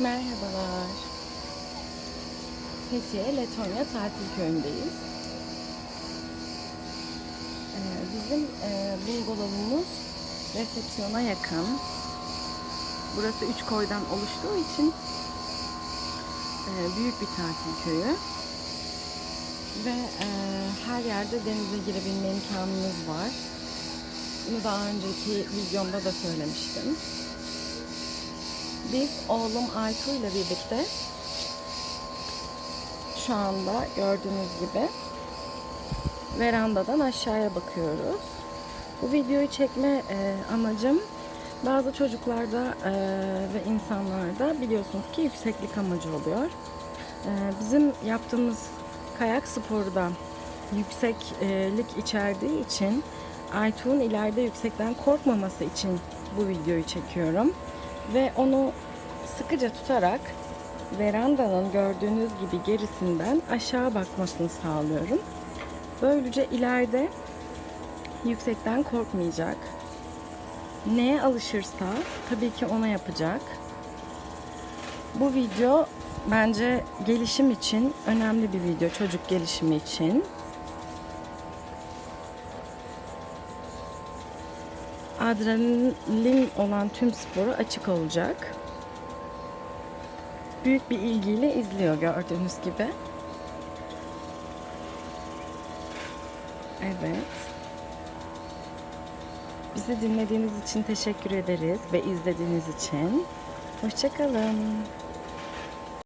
Merhabalar. Fethiye Letonya tatil köyündeyiz. Ee, bizim e, bungalovumuz resepsiyona yakın. Burası üç koydan oluştuğu için e, büyük bir tatil köyü. Ve e, her yerde denize girebilme imkanınız var. Bunu daha önceki videomda da söylemiştim. Biz oğlum Aytu ile birlikte şu anda gördüğünüz gibi verandadan aşağıya bakıyoruz. Bu videoyu çekme e, amacım bazı çocuklarda e, ve insanlarda biliyorsunuz ki yükseklik amacı oluyor. E, bizim yaptığımız kayak sporu da yükseklik içerdiği için Aytuğ'un ileride yüksekten korkmaması için bu videoyu çekiyorum. Ve onu sıkıca tutarak verandanın gördüğünüz gibi gerisinden aşağı bakmasını sağlıyorum. Böylece ileride yüksekten korkmayacak. Neye alışırsa tabii ki ona yapacak. Bu video bence gelişim için önemli bir video, çocuk gelişimi için. adrenalin olan tüm sporu açık olacak. Büyük bir ilgiyle izliyor gördüğünüz gibi. Evet. Bizi dinlediğiniz için teşekkür ederiz ve izlediğiniz için. Hoşçakalın.